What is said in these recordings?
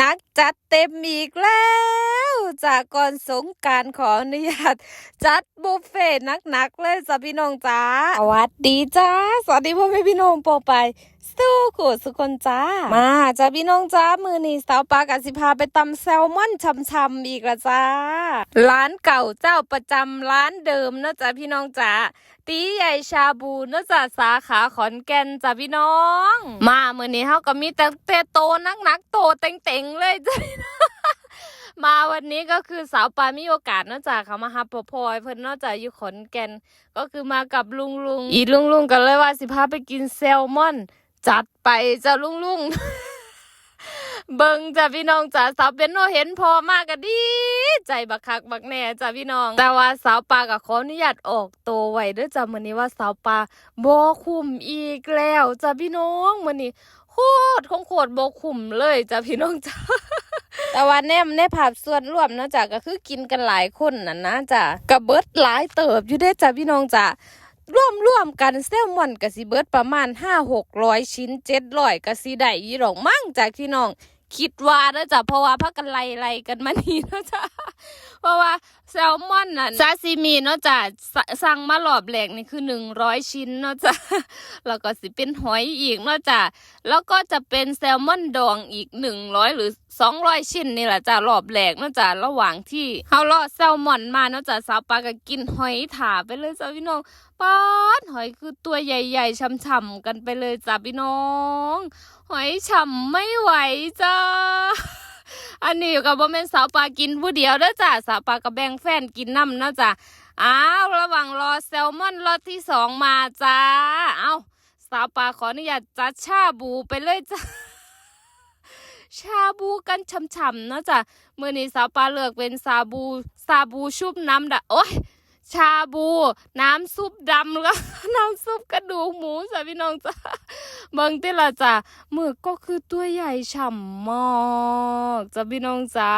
นักจัดเต็มอีกแล้ว จากก่อนสงการขออนุญาตจัดบุฟเฟ่ต์หนักๆเลยจ้ะพี่น้องจ้าสวัสดีจ้าสวัสดีพ่อแม่พี่น้องโปรไปสู้ขู่สุคนจ้า มาจ้าพี่น้องจ้า มือนี้สาวปลากสิพาไปตำแซลมอนช่ำๆอีกละจ้า ร้านเก่าเจ้าประจำร้านเดิมนะจ้าพี่น้องจ้าตีใหญ่ชาบูนะจ๊ะสาขาขอนแก่นจ้ะพี่น้อง มาเมื่อนี้เฮาก็มีแต่แต่โตนักๆโตเต็งๆเลยจ้ะ มาวันนี้ก็คือสาวปามีโอกาสนอกจากเขามาฮับปอพอยเพิ่นนอกจากอยู่ขอนแก่นก็คือมากับลุงลุงอีลุงลุงกันเลยว่าสิพาไปกินแซลมอน จัดไปจะลุงลุงเบิงจ้ะพี่น้องจ้ะสาวเป็นโนเห็นพอมากก็ดี ใจบักคักบักแน่จ้ะพี่น้อง แต่ว่าสาวปลาก็ขออนุญาตออกโตวไว้ด้อจ้ะมื้อนี้ว่าสาวปลาบ่คุมอีกแล้วจ้ะพี่น้องมื้อนี้โคตรของโคตรบ่คุมเลยจ้ะพี่น้องจ้ะ แต่ว่าแนมในภาพส่วนรวมเนาะจ้ะก็คือกินกันหลายคนน่ะนะจ้ะก็เบิดหลายเติบอยู่เด้จ้ะพี่น้องจ้ะร่วมร่วมกันแซลมอนก็สิเบิดประมาณห้าหกร้อยชิ้นเจ็ดร้อยก็สิได้ยี่หรอกมั่งจากพี่น้องคิดว่านะจ๊ะเพราะว่าพักกันไล่ไล่กันมานี่เนาะจ๊ะเพราะว่าแซลมอนน่ะซาซิมิเนาะจ๊ะสั่งมารอบแรกนี่คือหนึ่งร้อยชิ้นเนาะจ๊ะแล้วก็สิเป็นหอยอีกเนาะจ๊ะแล้วก็จะเป็นแซลมอนดองอีกหนึ่งร้อยหรือ สองร้อยชิ้นนี่แหละจ้ะรอบแรกเนาะจ๊ะระหว่างที่เขารอแซลมอนมาเนาะจ๊ะสาวปลาก็กินหอยถาไปเลยจ้ะพี่น้องป๊าดหอยคือตัวใหญ่ๆช่ำๆกันไปเลยจ้ะพี่น้อง หอยฉ่ำไม่ไหวจ้าอันนี้กับบ่แม่นสาวปลากินผู้เดียวเด้อจ้ะสาวปลากับแบ่งแฟนกินน้ำเนาะจ้ะอ้าวระหว่างรอแซลมอนรอที่สองมาจ้า เอ้าสาวปลาขออนุญาตจัดชาบูไปเลยจ้ะ ชาบูกันช่ำๆเนาะจ้ะเมื่อนี้สาวปลาเลือกเป็นซาบูซาบูชุบน้ำดะโอ้ยชาบู น้ำซุปดำแล้วน้ำซุปกระดูกหมูจ้ะพี่น้องจ้ะ เบิ่งติละจ้ะหมึกก็คือตัวใหญ่ฉ่ำมากจ้ะพี่น้องจ้ะ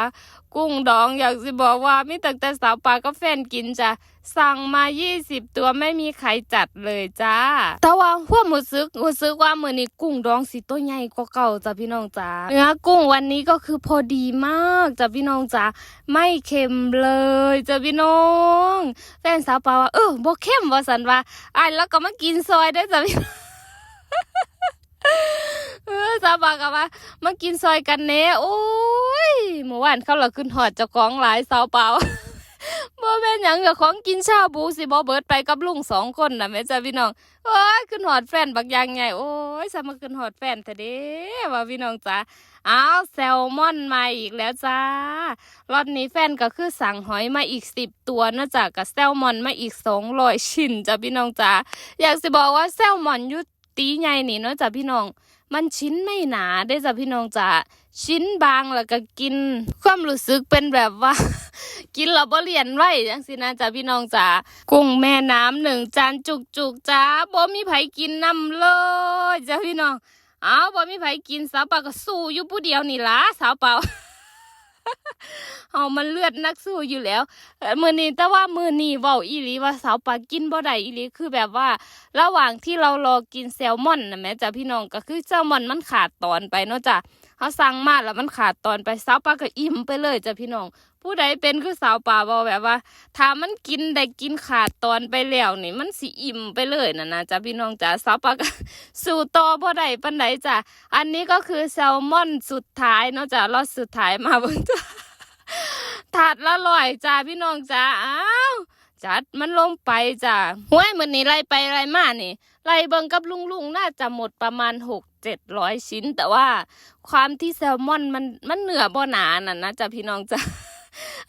กุ้งดองอยากสิบอกว่ามีตั้งแต่สาวปลาก็แฟนกินจ้ะสั่งมา 20 ตัวไม่มีใครจัดเลยจ้า แต่ว่าพวกหมูซึกหมูซึกว่ามือนี้กุ้งดองสิตัวใหญ่กว่าเก่าจ้ะพี่น้องจ้าเนื้อกุ้งวันนี้ก็คือพอดีมากจ้ะพี่น้องจ้าไม่เค็มเลยจ้ะพี่น้อง แฟนสาวปาว่าเออบ่เข้มว่าสันว่าอ้ายแล้วก็มากินซอยได้จ้ะพี่ เออสาวปาก็ว่ามากินซอยกันเน่โอ้ยเมื่อวานเขาเราขึ้นหอดเจ้าของหลายสาวเปล่าบ่แม่นหยังกับของกินชาบูสิบ่เบิดไปกับลุงสองคนนะแม่จ้ะพี่น้องโอ้ยขึ้นหอดแฟนบักอย่างใหญ่โอ้ยสามาขึ้นหอดแฟนแต่เด้ว่าพี่น้องจ้าอ้าวแซลมอนมาอีกแล้วจ้ารอบนี้แฟนก็คือสั่งหอยมาอีกสิบตัวนอกจากกับแซลมอนมาอีกสองร้อยชิ้นจ้ะพี่น้องจ้าอยากสิบอกว่าแซลมอนยุ ตีใหญ่นี่เนาะจ้ะพี่น้อง มันชิ้นไม่หนาได้จ้ะพี่น้องจ้าชิ้นบางแล้วก็กิน ความรู้สึกเป็นแบบว่า กินเราบ่เรียนไว้จังสินะจ้ะพี่น้องจ๋ากุ้งแม่น้ำหนึ่งจานจุกจุกจ้าบ่มีไผกินนำเลยจ้ะพี่น้องอ้าวบ่มีไผกินสาวเปาก็สู้อยู่ผู้เดียวนี่ล่ะสาวเปา เอามันเลือดนักสู้อยู่แล้วมือนี้แต่ว่ามือนี้เว้าอีหลีว่าสาวปลากินบ่ได้อีหลีคือแบบว่า ระหว่างที่เรารอกินแซลมอนนะแม่จ้ะพี่น้องก็คือแซลมอนมันขาดตอนไปเนาะจ้ะเขาสั่งมาแล้วมันขาดตอนไปสาวปลาก็อิ่มไปเลยจ้ะพี่น้อง ผู้ใดเป็นคือสาวป่าบอกแบบว่าถ้ามันกินได้กินขาดตอนไปแล้วนี่มันสิอิ่มไปเลยนะนะจ้ะพี่น้องจ้ะสาวปลาก็สู่ต่อบ่ได้ปันไดจ้ะอันนี้ก็คือแซลมอนสุดท้ายเนาะจ้ะรอดสุดท้ายมาบิ่งจ้ะถาดละร้อยจ้าพี่น้องจ้าอ้าวจัดมันลงไปจ้าห้วยมือนี้ไล่ไปไล่มานี่ไล่เบิงกับลุงลุงๆน่าจะหมดประมาณหกเจ็ดร้อยชิ้น แต่ว่าความที่แซลมอนมันมันเหนือบ่หนาน่ะนะจ้ะพี่น้องจ้า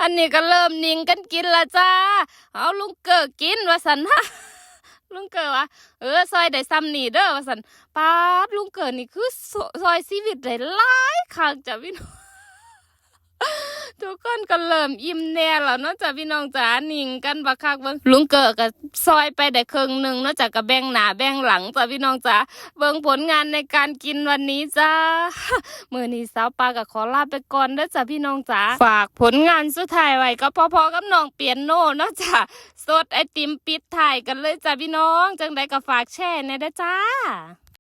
อันนี้ก็เริ่มนิ่งกันกินละจ้า เอาลุงเกิดกินว่าสันฮะลุงเกิดวะเออซอยได้ซ้ำนี่เด้อว่าสันป้าลุงเกิดนี่คือซอยชีวิตได้หลายคักจ้ะพี่น้อง ทุกคนก็เริ่มอิ่มแน่แล้วเนาะจ้ะพี่น้องจ๋านิ่งกันบักคักเบิ่งลุงเกิดก็ซอยไปได้ครึ่งหนึ่งเนาะจ้ะก็แบ่งหนาแบ่งหลังจ้ะพี่น้องจ๋าเบิ่งผลงานในการกินวันนี้จ้ามือนี้สาวปลาก็ขอลาไปก่อนเด้อจ้ะพี่น้องจ๋าฝากผลงานสุดท้ายไว้ก็พอๆกับน้องเปียโนเนาะจ้ะสดไอติมปิดท้ายกันเลยจ้ะพี่น้อง จังใดก็ฝากแชร์ในเด้จ้า